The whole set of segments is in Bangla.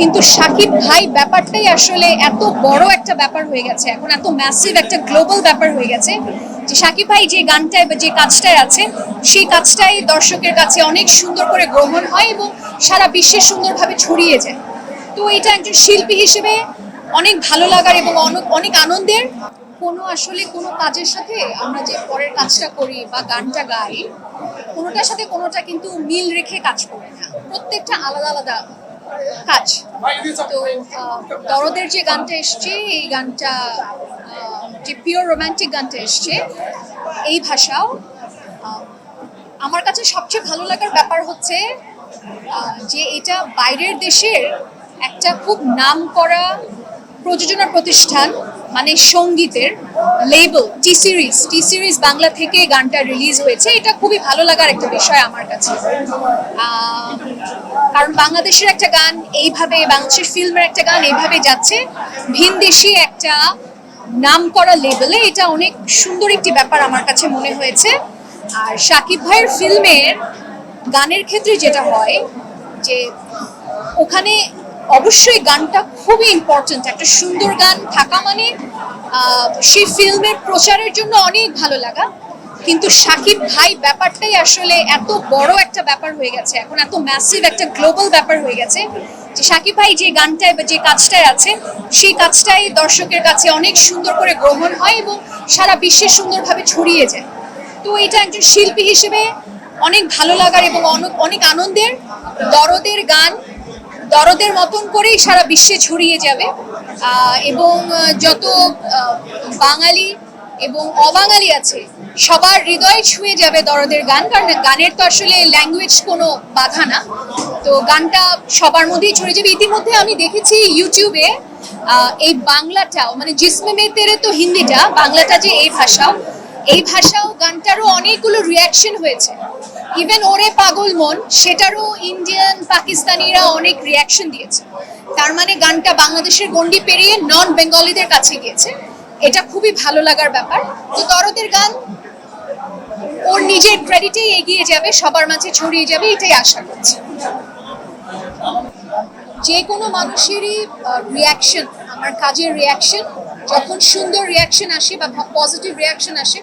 কিন্তু সাকিব ভাই ব্যাপারটাই আসলে এত বড় একটা ব্যাপার হয়ে গেছে, এখন এত ম্যাসিভ একটা গ্লোবাল ব্যাপার হয়ে গেছে যে সাকিব ভাই যে গানটায় বা যে কাজটায় আছে, সেই কাজটাই দর্শকের কাছে অনেক সুন্দর করে গ্রহণ হয় এবং সারা বিশ্বে সুন্দরভাবে ছড়িয়ে যায়। তো এটা একজন শিল্পী হিসেবে অনেক ভালো লাগার এবং অনেক অনেক আনন্দের। কোনো আসলে কোনো কাজের সাথে আমরা যে পরের কাজটা করি বা গানটা গাই, কোনোটার সাথে কোনোটা কিন্তু মিল রেখে কাজ করি না। প্রত্যেকটা আলাদা আলাদা কাজ। তো দরদের যে গানটা এসছে এই গানটা যে পিওর রোম্যান্টিক গানটা এসছে এই ভাষাও আমার কাছে সবচেয়ে ভালো লাগার ব্যাপার হচ্ছে যে এটা বাইরের দেশের একটা খুব নাম করা প্রযোজনা প্রতিষ্ঠান মানে সঙ্গীতের label T series T series Bangla থেকে গানটা রিলিজ হয়েছে। এটা খুবই ভালো লাগার একটা বিষয় আমার কাছে। কারণ বাংলাদেশের একটা গান এইভাবে, বাংলাদেশের ফিল্মের একটা গান এইভাবে যাচ্ছে, ভিনদেশি একটা নাম করা লেবেলে এটা অনেক সুন্দর একটি ব্যাপার আমার কাছে মনে হয়েছে। আর সাকিব ভাইয়ের ফিল্মের গানের ক্ষেত্রে যেটা হয়, যে ওখানে অবশ্যই গানটা খুবই ইম্পর্ট্যান্ট একটা সুন্দর গান থাকা মানে সেই ফিল্মের প্রচারের জন্য অনেক ভালো লাগা। কিন্তু সাকিব ভাই, ব্যাপারটাই আসলে এত বড় একটা ব্যাপার হয়ে গেছে। এখন এত ম্যাসিভ একটা গ্লোবাল ব্যাপার হয়ে গেছে যে সাকিব ভাই যে গানটায় বা যে কাজটায় আছে, সেই কাজটাই দর্শকের কাছে অনেক সুন্দর করে গ্রহণ হয় এবং সারা বিশ্বে সুন্দরভাবে ছড়িয়ে যায়। তো এটা একজন শিল্পী হিসেবে অনেক ভালো লাগার এবং অনেক অনেক আনন্দের, দরদের গান দরদের মতন করেই সারা বিশ্বে ছড়িয়ে যাবে। এবং যত বাঙালি এবং অবাঙালি আছে, সবার হৃদয় ছুঁয়ে যাবে দরদের গান। কারণ গানের তো আসলে ল্যাঙ্গুয়েজ কোনো বাধা না। তো গানটা সবার মধ্যেই ছড়িয়ে যাবে। ইতিমধ্যে আমি দেখেছি ইউটিউবে এই বাংলাটাও মানে জিসমে মে তেরে তো হিন্দিটা, বাংলাটা যে এই ভাষাও এই ভাষাও গানটারও অনেকগুলো রিয়াকশন হয়েছে। ইভেন ওরে পাগল মন, সেটারও ইন্ডিয়ান পাকিস্তানিরা অনেক রিয়াকশন দিয়েছে। তার মানে গানটা বাংলাদেশের গন্ডি পেরিয়ে নন বেঙ্গলিদের কাছে গিয়েছে। এটা খুবই ভালো লাগার ব্যাপার। তো দরদের গান, ওর নিজের ক্রেডিটেই এগিয়ে যাবে, সবার মাঝে ছড়িয়ে যাবে, এটাই আশা করছি। যে কোনো মানুষেরই রিয়াকশন আমার কাজের রিয়াকশন যখন সুন্দর রিয়াকশন আসে বা পজিটিভ রিয়াকশন আসে,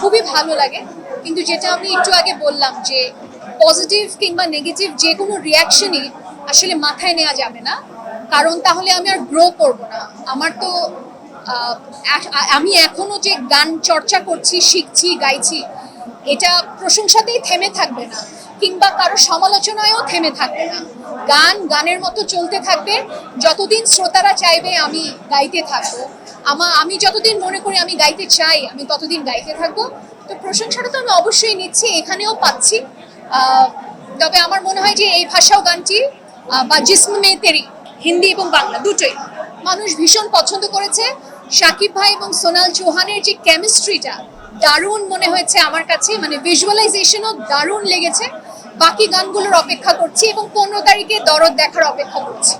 খুবই ভালো লাগে। কিন্তু যেটা আমি একটু আগে বললাম যে পজিটিভ কিংবা নেগেটিভ যে কোনো রিয়াকশনই আসলে মাথায় নেওয়া যাবে না। কারণ তাহলে আমি আর গ্রো করব না। আমার তো আমি এখনও যে গান চর্চা করছি, শিখছি, গাইছি, এটা প্রশংসাতেই থেমে থাকবে না। কিংবা কারও সমালোচনায়ও থেমে থাকবে না। গান গানের মতো চলতে থাকবে। যতদিন শ্রোতারা চাইবে আমি গাইতে থাকব। আমা, আমি যতদিন মনে করি আমি গাইতে চাই, আমি ততদিন গাইতে থাকব। তো প্রশংসাটা তো আমি অবশ্যই নিচ্ছি, এখানেও পাচ্ছি। তবে আমার মনে হয় যে এই ভাষাও গানটি বা জিসম মে হিন্দি এবং বাংলা দুটোই মানুষ ভীষণ পছন্দ করেছে। সাকিব ভাই এবং সোনাল চৌহানের যে কেমিস্ট্রিটা দারুণ মনে হয়েছে আমার কাছে মানে ভিজুয়ালাইজেশনও দারুণ লেগেছে। বাকি গানগুলোর অপেক্ষা করছি এবং পনেরো তারিখে দরদ দেখার অপেক্ষা করছি।